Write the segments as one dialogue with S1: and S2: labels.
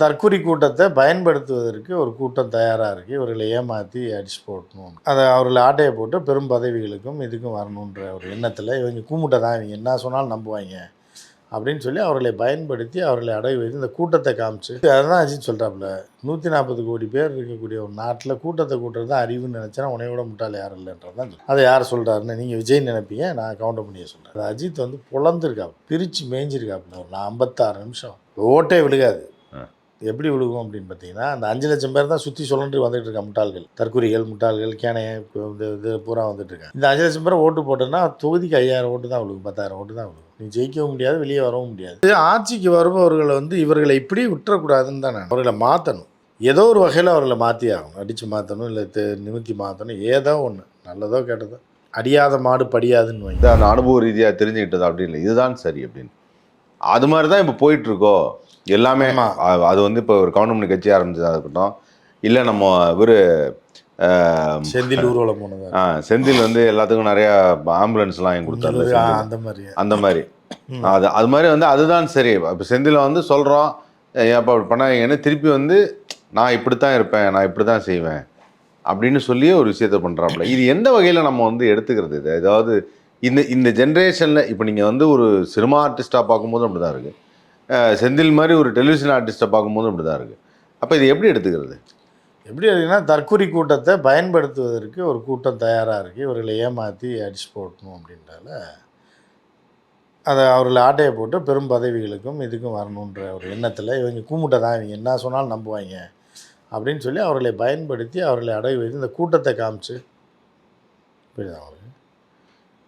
S1: தற்குறி கூட்டத்தை பயன்படுத்துவதற்கு ஒரு கூட்டம் தயாராக இருக்குது இவர்களை ஏமாற்றி அடிச்சு போட்டணும் அதை அவர்களை ஆட்டையை போட்டு பெரும் பதவிகளுக்கும் இதுக்கும் வரணுன்ற ஒரு எண்ணத்தில் இவங்க கூமுட்டை தான் இவங்க என்ன சொன்னாலும் நம்புவாங்க அப்படின்னு சொல்லி அவர்களை பயன்படுத்தி அவர்களை அடகு வைத்து இந்த கூட்டத்தை காமிச்சு. அதுதான் அஜித் சொல்கிறாப்புல நூற்றி நாற்பது கோடி பேர் இருக்கக்கூடிய ஒரு நாட்டில் கூட்டத்தை கூட்டுறது தான் அறிவுன்னு நினச்சேன்னா உனையோட முட்டாள் யாரும் இல்லைன்றது தான் அதை யார் சொல்கிறாருன்னு நீங்கள் விஜய் நினைப்பீங்க நான் கவுண்டர் பண்ணிய சொல்கிறேன் அஜித் வந்து பொழந்திருக்காப்பு பிரித்து மேய்ஞ்சிருக்காப்புல ஒரு நான் ஐம்பத்தாறு நிமிஷம். ஓட்டே விழுகாது. எப்படி விழுகும் அப்படின்னு பார்த்தீங்கன்னா அந்த அஞ்சு லட்சம் பேர் தான் சுற்றி சுழன்று வந்துட்டு இருக்க முட்டாள்கள். தற்குறிகள் முட்டாள்கள் கேனைய இந்த இது பூரா வந்துட்டு இருக்காங்க. இந்த அஞ்சு லட்சம் பேர் ஓட்டு போட்டோன்னா தொகுதிக்கு ஐயாயிரம் ஓட்டு தான் விழுகும் பத்தாயிரம் ஓட்டு தான் விழுகும். நீ ஜெயிக்கவும் முடியாது வெளியே வரவும் முடியாது. ஆட்சிக்கு வருபவர்களை வந்து இவர்களை இப்படி விட்டுறக்கூடாதுன்னு தான் நான் அவர்களை மாற்றணும் ஏதோ ஒரு வகையில் அவர்களை மாற்றி ஆகணும். அடித்து மாற்றணும் இல்லை நிமித்தி மாற்றணும் ஏதோ ஒன்று நல்லதோ கெட்டதோ. அடியாத மாடு படியாதுன்னு வைங்க
S2: நான் அனுபவ ரீதியாக தெரிஞ்சுக்கிட்டது அப்படின்னு இல்லை. இதுதான் சரி அப்படின்னு. அது மாதிரி தான் இப்போ போயிட்டு இருக்கோ எல்லாமே அது வந்து இப்போ ஒரு கவர்மெண்ட் கட்சி ஆரம்பிச்சதா இருக்கட்டும். இல்லை நம்ம இவர்
S1: செந்தில் ஊர்வலம் போனது
S2: செந்தில் வந்து எல்லாத்துக்கும் நிறைய ஆம்புலன்ஸ்லாம் வாங்கி கொடுத்தாரு.
S1: ஆ. அந்த மாதிரி.
S2: அந்த மாதிரி. அது அது மாதிரி வந்து அதுதான் சரி. இப்போ செந்தில் வந்து சொல்கிறோம் ஏப்பா அப்படி பண்ணாங்கன்னு திருப்பி வந்து நான் இப்படித்தான் இருப்பேன் நான் இப்படி தான் செய்வேன். அப்படின்னு சொல்லி ஒரு விஷயத்த பண்ணுறாப்புல இது எந்த வகையில் நம்ம வந்து எடுத்துக்கிறது இது? அதாவது இந்த இந்த ஜென்ரேஷனில் இப்போ நீங்கள் வந்து ஒரு சினிமா ஆர்டிஸ்ட்டாக பார்க்கும்போது அப்படி தான் இருக்குது செந்தில் மாதிரி ஒரு டெலிவிஷன் ஆர்டிஸ்ட்டை பார்க்கும்போது அப்படி தான் இருக்குது அப்போ இது எப்படி எடுத்துக்கிறது?
S1: எப்படி இருக்குன்னா தற்கொலை கூட்டத்தை பயன்படுத்துவதற்கு ஒரு கூட்டம் தயாராக இருக்குது இவர்களை ஏமாற்றி அடிச்சு போட்டணும் அப்படின்றால அதை அவர்களை ஆட்டையை போட்டு பெரும் பதவிகளுக்கும் இதுக்கும் வரணுன்ற ஒரு எண்ணத்தில் இவங்க கூமுட்டை தான் இவங்க என்ன சொன்னாலும் நம்புவாங்க அப்படின்னு சொல்லி அவர்களை பயன்படுத்தி அவர்களை அடகு வைத்து இந்த கூட்டத்தை காமிச்சு புரியுதா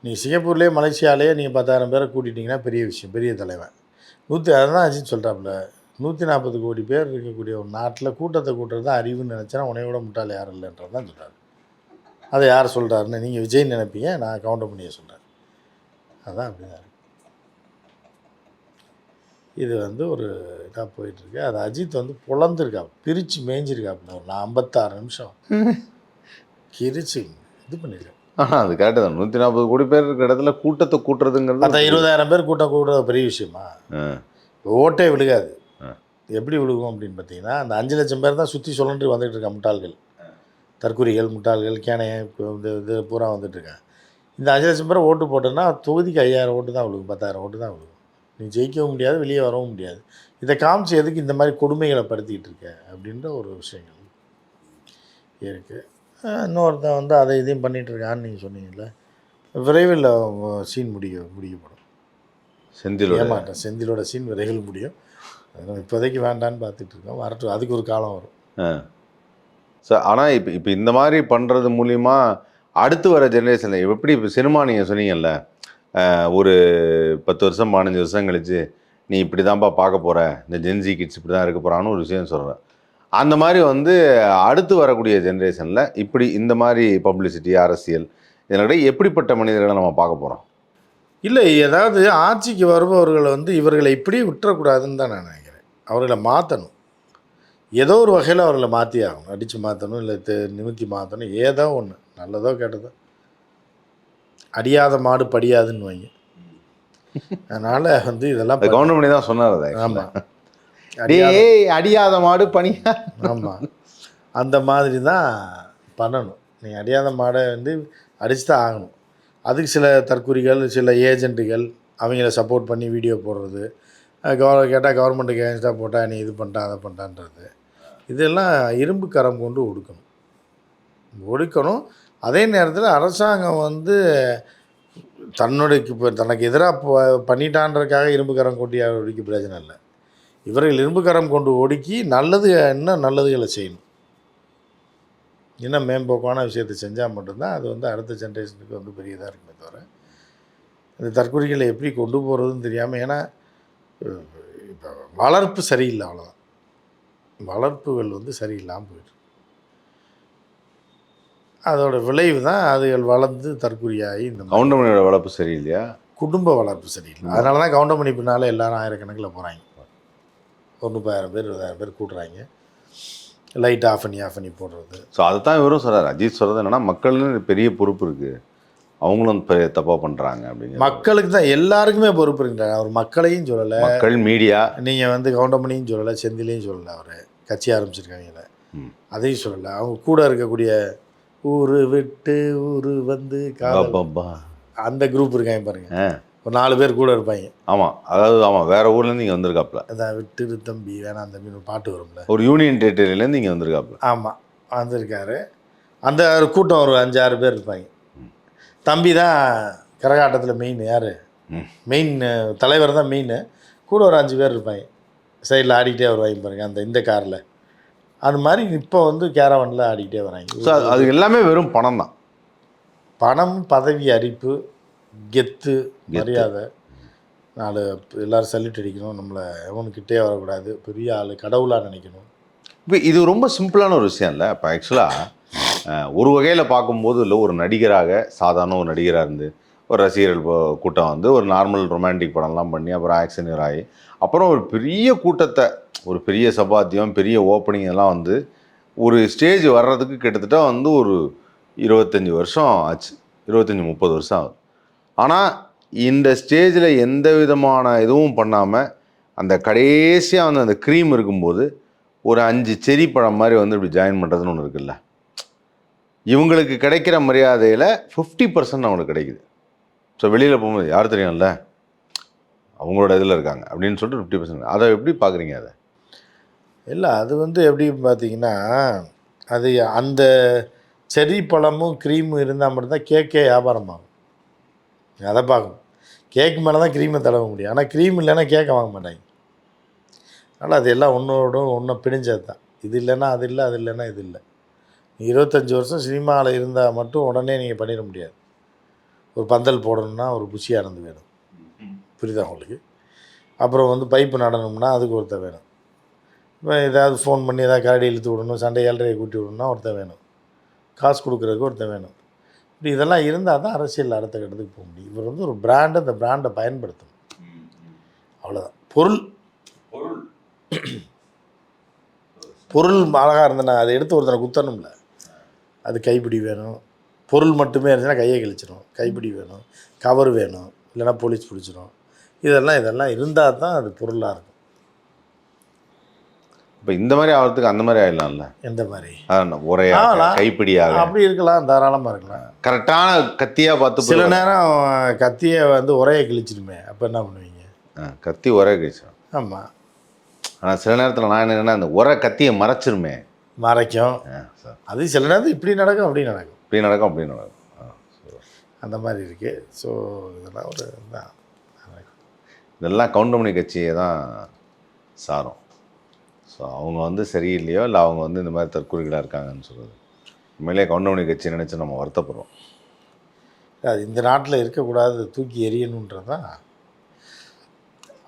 S1: நீ சிங்கப்பூர்லேயே மலேசியாலேயே நீங்கள் பத்தாயிரம் பேரை கூட்டிட்டிங்கன்னா பெரிய விஷயம் பெரிய தலைவன். நூற்றி அதுதான் அஜித் சொல்கிறாப்புல நூற்றி நாற்பது கோடி பேர் இருக்கக்கூடிய ஒரு நாட்டில் கூட்டத்தை கூட்டுறது தான் அறிவுன்னு நினச்சா உனையோட முட்டாள் யாரும் இல்லைன்றது தான் சொல்கிறாரு அதை யார் சொல்கிறாருன்னு நீங்கள் விஜய் நினைப்பீங்க நான் கவுண்டர் பண்ணிய சொல்கிறேன் அதான் அப்படிதான் இருக்கு. இது வந்து ஒரு இதாக போயிட்டுருக்கு. அது அஜித் வந்து பொழந்திருக்கா பிரித்து மேய்ஞ்சிருக்காப்புல ஒரு நான் ஐம்பத்தாறு நிமிஷம் கிரிச்சு இது பண்ணியிருக்கேன்
S2: ஆனால் அது கரெக்டு தான். நூற்றி நாற்பது கோடி பேர் இருக்கிற இடத்துல கூட்டத்தை கூட்டுறதுங்கிறது
S1: இருபதாயிரம் பேர் கூட்டம் கூடுறது பெரிய விஷயமா. ஓட்டே விழுகாது. எப்படி விழுகும் அப்படின்னு பார்த்தீங்கன்னா அந்த அஞ்சு லட்சம் பேர் தான் சுற்றி சுழன்று வந்துட்டு இருக்க முட்டாள்கள். தற்குறிகள் முட்டாள்கள் கேனைய இந்த இது பூரா வந்துட்டு இருக்காங்க. இந்த அஞ்சு லட்சம் பேர் ஓட்டு போட்டோன்னா தொகுதிக்கு ஐயாயிரம் ஓட்டு தான் விழுகும் பத்தாயிரம் ஓட்டு தான் விழுகும். நீ ஜெயிக்கவும் முடியாது வெளியே வரவும் முடியாது. இதை காமிச்சு எதுக்கு இந்த மாதிரி கொடுமைகளை படுத்திக்கிட்டு இருக்க அப்படின்ற ஒரு விஷயங்கள் இருக்குது இன்னொருத்தன் வந்து அதை இதையும் பண்ணிகிட்டு இருக்கான்னு நீங்கள் சொன்னீங்கல்ல. விரைவில் சீன் முடிக்க முடிக்கப்படும்.
S2: செந்திலோட?
S1: ஏமாட்டேன் செந்திலோட சீன் விரைவில் முடியும். அதனால இப்போதைக்கு வேண்டான்னு பார்த்துட்டு இருக்கோம் வரட்டும். அதுக்கு ஒரு காலம் வரும்.
S2: சார் ஆனால் இப்போ இப்போ இந்த மாதிரி பண்ணுறது மூலிமா அடுத்து வர ஜெனரேஷனில் எப்படி இப்போ சினிமா நீங்கள் சொன்னீங்கல்ல ஒரு பத்து வருஷம் பதினஞ்சு வருஷம் கழிச்சு நீ இப்படி தான்ப்பா பார்க்க போகிற இந்த ஜென்சி கிட்ஸ் இப்படி தான் இருக்க போகிறான்னு ஒரு விஷயம் சொல்கிறேன் அந்த மாதிரி வந்து அடுத்து வரக்கூடிய ஜென்ரேஷனில் இப்படி இந்த மாதிரி பப்ளிசிட்டி அரசியல் இதனிடையே எப்படிப்பட்ட மனிதர்களை நம்ம பார்க்க போகிறோம்
S1: இல்லை ஏதாவது ஆட்சிக்கு வருபவர்களை வந்து இவர்களை இப்படி விட்டுறக்கூடாதுன்னு தான் நான் நினைக்கிறேன். அவர்களை மாற்றணும் ஏதோ ஒரு வகையில் அவர்களை மாற்றி ஆகணும். அடித்து மாற்றணும் இல்லை தெ நிமித்தி மாற்றணும் ஏதோ ஒன்று நல்லதோ கெட்டதோ. அடியாத மாடு படியாதுன்னு வைங்க. அதனால் வந்து இதெல்லாம்
S2: கவர்மெண்ட் தான் சொன்னார் அதை
S1: ஆமாம் அடியாத
S2: டேய் அடியாத மாடு பணியா
S1: ஆமாம் அந்த மாதிரி தான் பண்ணணும். நீ அடியாத மாடை வந்து அடிச்சு தான் ஆகணும். அதுக்கு சில தற்குறிகள் சில ஏஜென்ட்டுகள் அவங்கள சப்போர்ட் பண்ணி வீடியோ போடுறது. கவர கேட்டால் கவர்மெண்ட்டுக்கு ஏஜென்ட்டாக போட்டால் நீ இது பண்ணிட்டா அதை பண்ணிட்டான்றது. இதெல்லாம் இரும்பு கரம் கொண்டு ஒடுக்கணும். ஒடுக்கணும். அதே நேரத்தில் அரசாங்கம் வந்து தன்னுடைய இப்போ தனக்கு எதிராக பண்ணிட்டான்றதுக்காக இரும்பு கரம் கொண்டு ஒடுக்கி பிரயோஜனம் இல்லை. இவர்கள் இரும்பு கரம் கொண்டு ஒடுக்கி நல்லது இன்னும் நல்லதுகளை செய்யணும். இன்னும் மேம்போக்கான விஷயத்தை செஞ்சால் மட்டும்தான் அது வந்து அடுத்த ஜென்ரேஷனுக்கு வந்து பெரியதாக இருக்குமே தவிர இந்த தற்கொலைகளை எப்படி கொண்டு போகிறதுன்னு தெரியாமல் ஏன்னா இப்போ வளர்ப்பு சரியில்லை அவ்வளோதான் வளர்ப்புகள் வந்து சரியில்லாமல் போயிட்டு அதோட விளைவு தான் அதுகள் வளர்ந்து தற்கொலையாகி இந்த
S2: கவுண்டமணியோட வளர்ப்பு சரியில்லையா?
S1: குடும்ப வளர்ப்பு சரியில்லை. அதனால தான் கவுண்டமணி பின்னால் எல்லாரும் ஆயிரக்கணக்கில் போகிறாங்க ஒரு முப்பதாயிரம் பேர் இருபதாயிரம் பேர் கூட்டுறாங்க லைட் ஆஃப் பண்ணி ஆஃப் பண்ணி போடுறது.
S2: ஸோ அதை தான் இவரும் சொல்கிறார் அஜித் சொல்கிறது என்னன்னா மக்கள்னு பெரிய பொறுப்பு இருக்குது அவங்களும் பெரிய தப்பாக பண்ணுறாங்க அப்படிங்கிற
S1: மக்களுக்கு தான் எல்லாருக்குமே பொறுப்பு இருக்கிறார் அவர் மக்களையும் சொல்லலை.
S2: மக்கள் மீடியா
S1: நீங்கள் வந்து கவுண்டமணியும் சொல்லலை செந்திலையும் சொல்லலை அவர் கட்சி ஆரம்பிச்சிருக்காங்கல்ல.
S2: ம்.
S1: அதையும் சொல்லலை. அவங்க கூட இருக்கக்கூடிய ஊரு விட்டு ஊரு வந்து அந்த குரூப் இருக்காங்க பாருங்க.
S2: ஆ.
S1: ஒரு நாலு பேர் கூட இருப்பாங்க.
S2: ஆமாம் அதாவது ஆமாம் வேற ஊர்லேருந்து இங்கே வந்திருக்காப்புல
S1: அதான் விட்டுரு தம்பி வேணாம் தம்பி பாட்டு வரும்ல.
S2: ஒரு யூனியன் டெரிட்டரியிலேருந்து இங்கே வந்திருக்காப்புல
S1: ஆமாம் வந்திருக்காரு. அந்த கூட்டம் ஒரு அஞ்சாறு பேர் இருப்பாங்க. தம்பி தான் கரகாட்டத்தில் மெயின் யார். மெயின் தலைவர் தான் மெயின் கூட ஒரு அஞ்சு பேர் இருப்பாங்க. சைடில் ஆடிக்கிட்டே வருவாங்க பாருங்க அந்த இந்த காரில் அது மாதிரி இப்போ வந்து கேரவனில் ஆடிக்கிட்டே
S2: ஸோ
S1: வராங்க
S2: அது எல்லாமே வெறும் பணம் தான்.
S1: பணம் பதவி அரிப்பு கெத்து மரியாதை. நாலு எல்லாரும் சல்யூட் அடிக்கணும். நம்மளை எவனுக்கிட்டே வரக்கூடாது. பெரிய ஆள் கடவுளாக நினைக்கணும்.
S2: இப்போ இது ரொம்ப சிம்பிளான ஒரு விஷயம் இல்லை? இப்போ ஆக்சுவலாக ஒரு வகையில் பார்க்கும்போது இல்லை ஒரு நடிகராக சாதாரண ஒரு நடிகராக இருந்து ஒரு ரசிகர்கள் கூட்டம் வந்து ஒரு நார்மல் ரொமான்டிக் படம்லாம் பண்ணி அப்புறம் ஆக்ஷன் ஆகி அப்புறம் ஒரு பெரிய கூட்டத்தை ஒரு பெரிய சபாத்தியம் பெரிய ஓப்பனிங் எல்லாம் வந்து ஒரு ஸ்டேஜ் வர்றதுக்கு கிட்டத்தட்ட வந்து ஒரு இருபத்தஞ்சி வருஷம் ஆச்சு. இருபத்தஞ்சி முப்பது வருஷம் ஆகுது. ஆனால் இந்த ஸ்டேஜில் எந்த விதமான இதுவும் பண்ணாமல் அந்த கடைசியாக வந்து அந்த க்ரீம் இருக்கும்போது ஒரு அஞ்சு செரி பழம் மாதிரி வந்து இப்படி ஜாயின் பண்ணுறதுன்னு ஒன்று இருக்குல்ல. இவங்களுக்கு கிடைக்கிற மரியாதையில் ஃபிஃப்டி பர்சன்ட் அவங்களுக்கு கிடைக்குது. ஸோ வெளியில் போகும்போது யார் தெரியும்ல? அவங்களோட இதில் இருக்காங்க அப்படின்னு சொல்லிட்டு ஃபிஃப்டி பர்சன்ட் அதை எப்படி பார்க்குறீங்க அதை?
S1: இல்லை அது வந்து எப்படி பார்த்தீங்கன்னா அது அந்த செரி பழமும் க்ரீமும் இருந்தால் மட்டும்தான் கேக்கே வியாபாரம் ஆகும். அதை பார்க்கணும் கேக் மேலே தான் க்ரீமை தடவ முடியும். ஆனால் க்ரீம் இல்லைன்னா கேக்கை வாங்க மாட்டாங்க. அதனால் அது எல்லாம் ஒன்றோட ஒன்றை பிடிஞ்சது தான். இது இல்லைன்னா அது இல்லை அது இல்லைன்னா இது இல்லை. இருபத்தஞ்சி வருஷம் சினிமாவில் இருந்தால் மட்டும் உடனே நீங்கள் பண்ணிட முடியாது. ஒரு பந்தல் போடணும்னா ஒரு புஷியாக இருந்து வேணும். புரியுதா உங்களுக்கு? அப்புறம் வந்து பைப்பு நடணும்னா அதுக்கு ஒருத்தர் வேணும். இப்போ ஏதாவது ஃபோன் பண்ணி ஏதாவது கரடி இழுத்து விடணும் சண்டை ஏழரையை கூட்டி விடணும்னா ஒருத்தர் வேணும். காசு கொடுக்குறதுக்கு ஒருத்தன் வேணும். இப்படி இதெல்லாம் இருந்தால் தான் அரசியல் அடுத்த கட்டத்துக்கு போக முடியும். இவர் வந்து ஒரு பிராண்டு அந்த பிராண்டை பயன்படுத்தணும். அவ்வளோதான் பொருள். பொருள். அழகாக இருந்தனா அதை எடுத்து ஒருத்தனை குத்தணும்ல. அது கைப்பிடி வேணும். பொருள் மட்டுமே இருந்துச்சுன்னா கையை கிழிச்சிடும் கைப்பிடி வேணும். கவர் வேணும். இல்லைன்னா போலீஸ் பிடிச்சிரும். இதெல்லாம் இதெல்லாம் இருந்தால் தான் அது பொருளாக இருக்கும்.
S2: இப்போ இந்த மாதிரி ஆகிறதுக்கு அந்த மாதிரி ஆயிடலாம்ல.
S1: எந்த மாதிரி? ஆகலாம்.
S2: கைப்பிடியாக.
S1: அப்படி இருக்கலாம் தாராளமாக இருக்கலாம்.
S2: கரெக்டான கத்தியாக பார்த்து
S1: சில. நேரம் கத்தியை வந்து உரையை கிழிச்சிடுமே அப்போ என்ன பண்ணுவீங்க?
S2: ஆ, கத்தி உரை கழிச்சிடும்.
S1: ஆமாம்
S2: ஆனால் சில நேரத்தில் நான் என்னன்னா அந்த உரை கத்தியை மறைச்சிருமே.
S1: மறைக்கும். அது சில நேரத்தில் இப்படி நடக்கும் அப்படி நடக்கும்.
S2: இப்படி நடக்கும் அப்படி நடக்கும்.
S1: அந்த மாதிரி இருக்குது ஸோ இதெல்லாம் ஒரு
S2: இதெல்லாம் கவுண்டமணி கட்சியை தான் சாரும். ஸோ அவங்க வந்து சரியில்லையோ இல்லை அவங்க வந்து இந்த மாதிரி தற்கொலைகளாக இருக்காங்கன்னு சொல்கிறது உண்மையிலேயே கவுண்டமணி கட்சி நினச்சி நம்ம வருத்தப்படுறோம்.
S1: அது இந்த நாட்டில் இருக்கக்கூடாது தூக்கி எறியணுன்றது? தான்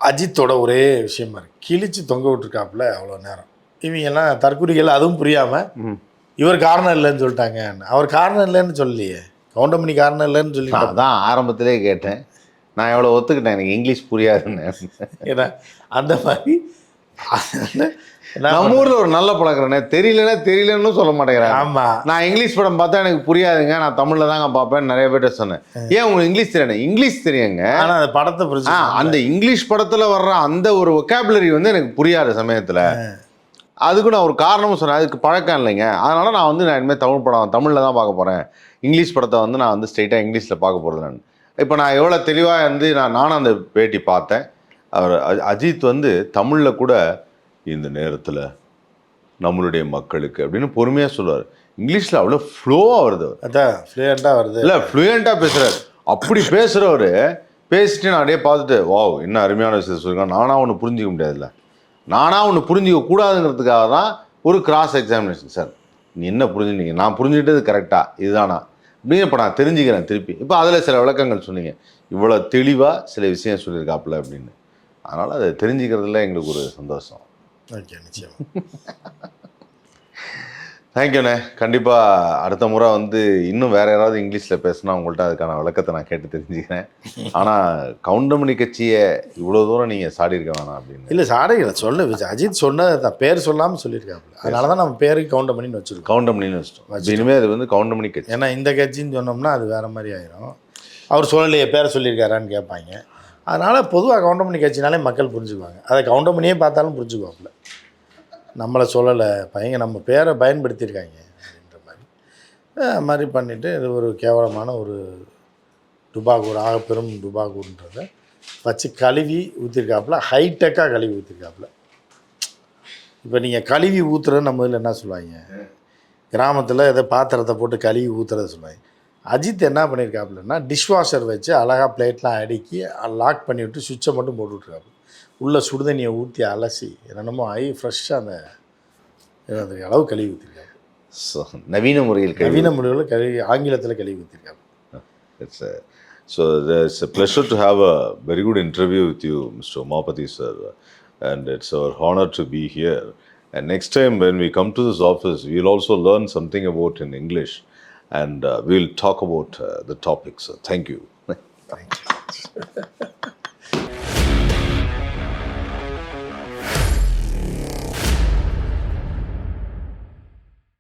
S1: அஜித்தோட ஒரே விஷயமா இருக்கு. கிழிச்சு தொங்க விட்டுருக்காப்புல அவ்வளோ நேரம். இவங்கெல்லாம் தற்கொலைகள் அதுவும் புரியாமல்
S2: ம்.
S1: இவர் காரணம் இல்லைன்னு சொல்லிட்டாங்க அவர் காரணம் இல்லைன்னு சொல்லலையே. கவுண்டமணி காரணம் இல்லைன்னு சொல்லி
S2: அதான் ஆரம்பத்திலே கேட்டேன். நான் எவ்வளோ ஒத்துக்கிட்டேன் எனக்கு இங்கிலீஷ் புரியாதுன்னு.
S1: ஏன்னா அந்த மாதிரி
S2: நம்ம ஊரில் ஒரு நல்ல பழக்கிறேனே தெரியலன்னா தெரியலன்னு சொல்ல மாட்டேங்கிறாங்க.
S1: ஆமா.
S2: நான் இங்கிலீஷ் படம் பார்த்தா எனக்கு புரியாதுங்க. நான் தமிழில் தாங்க பார்ப்பேன் நிறைய பேர்ட்ட சொன்னேன். ஏன் உங்களுக்கு இங்கிலீஷ் தெரியாது? இங்கிலீஷ் தெரியுங்க.
S1: ஆனா அந்த படத்தை
S2: அந்த இங்கிலீஷ் படத்துல வர்ற அந்த ஒரு ஒக்காபுலரி வந்து எனக்கு புரியாத சமயத்துல அதுக்கு நான் ஒரு காரணமும் சொன்னேன். அதுக்கு பழக்கம் இல்லைங்க. அதனால நான் வந்து நான் இனிமேல் தமிழ் படம் தமிழில் தான் பார்க்க போறேன். இங்கிலீஷ் படத்தை வந்து நான் வந்து ஸ்ட்ரைட்டாக இங்கிலீஷில் பார்க்க போகிறது நான் இப்போ நான் எவ்வளோ தெளிவாக வந்து நான் நானும் அந்த பேட்டி பார்த்தேன். அவர் அஜ்- அஜித் வந்து தமிழில் கூட இந்த நேரத்தில் நம்மளுடைய மக்களுக்கு அப்படின்னு பொறுமையாக சொல்லுவார். இங்கிலீஷில் அவ்வளோ ஃப்ளோவாக வருது
S1: அதான் ஃப்ளூயண்ட்டாக வருது.
S2: இல்லை ஃப்ளூயண்ட்டாக பேசுகிறாரு அப்படி பேசுகிறவர் பேசிட்டு நான் அப்படியே பார்த்துட்டு வாவ் என்ன அருமையான விஷயம் சொல்லியிருக்கான் நானா ஒன்று புரிஞ்சிக்க முடியாதுல்ல. நானா ஒன்று புரிஞ்சிக்க கூடாதுங்கிறதுக்காக தான் ஒரு கிராஸ் எக்ஸாமினேஷன் சார் நீ என்ன புரிஞ்சுனீங்க நான் புரிஞ்சுக்கிட்டது கரெக்டாக இதுதானா? அப்படின்னு இப்போ நான் தெரிஞ்சுக்கிறேன் திருப்பி. இப்போ அதில் சில விளக்கங்கள் சொன்னீங்க. இவ்வளோ தெளிவாக சில விஷயம் சொல்லியிருக்காப்புல அப்படின்னு. அதனால் அதை தெரிஞ்சுக்கிறதுல எங்களுக்கு ஒரு சந்தோஷம்.
S1: ஓகே நிச்சயம்.
S2: தேங்க்யூண்ணே கண்டிப்பாக அடுத்த முறை வந்து இன்னும் வேற யாராவது இங்கிலீஷில் பேசினா உங்கள்கிட்ட அதுக்கான விளக்கத்தை நான் கேட்டு தெரிஞ்சுக்கிறேன். ஆனால் கவுண்டமணி கட்சியை இவ்வளோ தூரம் நீங்கள் சாடி இருக்க வேணாம் அப்படின்னு.
S1: இல்லை சாடைகளை சொல்ல அஜித் சொன்னது தான். பேர் சொல்லாமல் சொல்லியிருக்காப்புல. அதனால தான் நம்ம பேருக்கு கவுண்ட் பண்ணின்னு வச்சுருக்கோம்.
S2: கவுண்டமணின்னு வச்சிட்டோம். இப்ப இனிமே அது வந்து கவுண்டமணி கட்சி.
S1: ஏன்னா இந்த கட்சின்னு சொன்னோம்னா அது வேறு மாதிரி ஆயிரும். அவர் சொல்லலையே பேரை சொல்லியிருக்காரான்னு கேட்பாங்க. அதனால் பொதுவாக கவுண்டமணி கட்சினாலே மக்கள் புரிஞ்சுக்குவாங்க. அதை கவுண்டமணியே பார்த்தாலும் புரிஞ்சுக்குவாப்புல. நம்மளை சொல்லலை பையங்க நம்ம பேரை பயன்படுத்தியிருக்காங்க அப்படின்ற மாதிரி. அது மாதிரி பண்ணிவிட்டு இது ஒரு கேவலமான ஒரு டுபாகூர் ஆகப்பெரும் டுபாகூர்ன்றதை வச்சு கழுவி ஊற்றிருக்காப்புல ஹைடெக்காக கழுவி ஊற்றிருக்காப்புல இப்போ நீங்கள் கழுவி ஊற்றுறது நம்ம இதில் என்ன சொல்லுவாங்க? கிராமத்தில் ஏதோ பாத்திரத்தை போட்டு கழுவி ஊற்றுறத சொல்லுவாங்க. அஜித் என்ன பண்ணியிருக்காப்புலன்னா டிஷ்வாஷர் வச்சு அழகாக பிளேட்லாம் அடுக்கி லாக் பண்ணி விட்டு சுவிட்சை மட்டும் போட்டு விட்ருக்காப்புல உள்ளே சுடுதண்ணியை ஊற்றி அலசி என்னென்னமோ ஆகி ஃப்ரெஷ்ஷாக அந்த அளவு கழுவி ஊற்றிருக்காங்க
S2: So, நவீன முறையில்
S1: நவீன முடிவில் கழுவி ஆங்கிலத்தில் கழுவி ஊற்றிருக்காங்க
S2: a, so it's a pleasure to have a very good interview with you, Mr. Umapati sir, and it's our honor to be here. And next time when we come to this office, we'll also learn something about in English, and uh, we will talk about uh, the topics. Thank you.
S1: thank you.